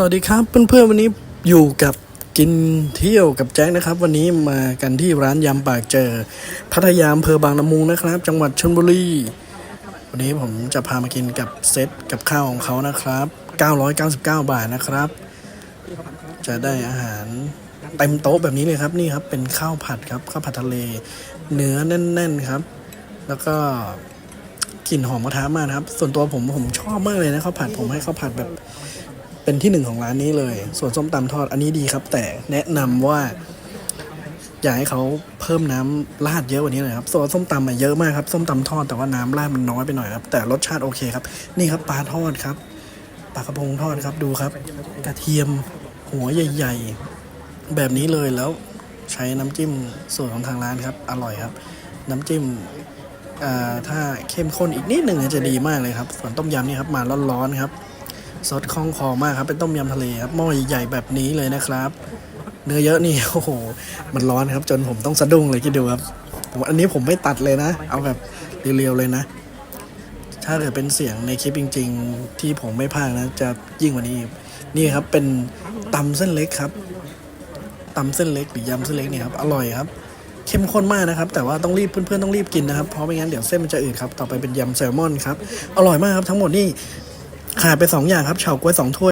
สวัสดีครับเพื่อนๆวันนี้อยู่กับกินเที่ยวกับแจ็คนะครับ วันนี้มากันที่ร้านยำปากเจอ พัทยาอำเภอบางละมุงนะครับ จังหวัดชลบุรีวันนี้ผมจะพามากินกับเซตกับข้าวของเขานะครับ 999 บาทนะครับ จะได้อาหารเต็มโต๊ะแบบนี้เลยครับนี่ครับเป็นข้าวผัดครับข้าวผัดทะเล เนื้อแน่น ๆครับ แล้วก็กลิ่นหอมกระทะมากครับ ส่วนตัวผมผมชอบมากเลยนะข้าวผัดผมให้ข้าวผัดแบบ เป็นที่หนึ่งของร้านนี้เลย ส่วนส้มตำทอดอันนี้ดีครับ แต่แนะนำว่าอยากให้เขาเพิ่มน้ำราดเยอะกว่านี้หน่อยครับส่วนส้มตำอะเยอะมากครับ ส้มตำทอดแต่ว่าน้ำราดมันน้อยไปหน่อยครับ แต่รสชาติโอเคครับ นี่ครับปลาทอดครับ ปลากระพงทอดครับ ดูครับ กระเทียมหัวใหญ่ๆ แบบนี้เลยแล้วใช้น้ำจิ้มสูตรของทางร้านครับ อร่อยครับ น้ำจิ้มถ้าเข้มข้นอีกนิดหนึ่งจะดีมากเลยครับ ส่วนต้มยำนี่ครับมาร้อนๆครับ ซดคล่องคอมากครับ เป็นต้มยำทะเลครับหม้อใหญ่ๆแบบนี้เลยนะครับ เนื้อเยอะนี่โอ้โห มันร้อนครับ จนผมต้องสะดุ้งเลยคิดดูครับผมอันนี้ผมไม่ตัดเลยนะ เอาแบบเรียวๆเลยนะ ถ้าเกิดเป็นเสียงในคลิปจริง ๆ ที่ผมไม่พากนะ จะยิ่งกว่านี้นี่ครับเป็นตำเส้นเล็กครับตำเส้นเล็กหรือยำเส้นเล็กเนี่ยครับอร่อยครับเข้มข้นมากนะครับ แต่ว่าต้องรีบเพื่อนๆต้องรีบกินนะครับเพราะไม่งั้นเดี๋ยวเส้นมันจะอืดครับ ต่อไปเป็นยำแซลมอนครับ อร่อยมากครับทั้งหมดนี่ ขาดไปสองอย่างครับเฉาก๊วยสองถ้วย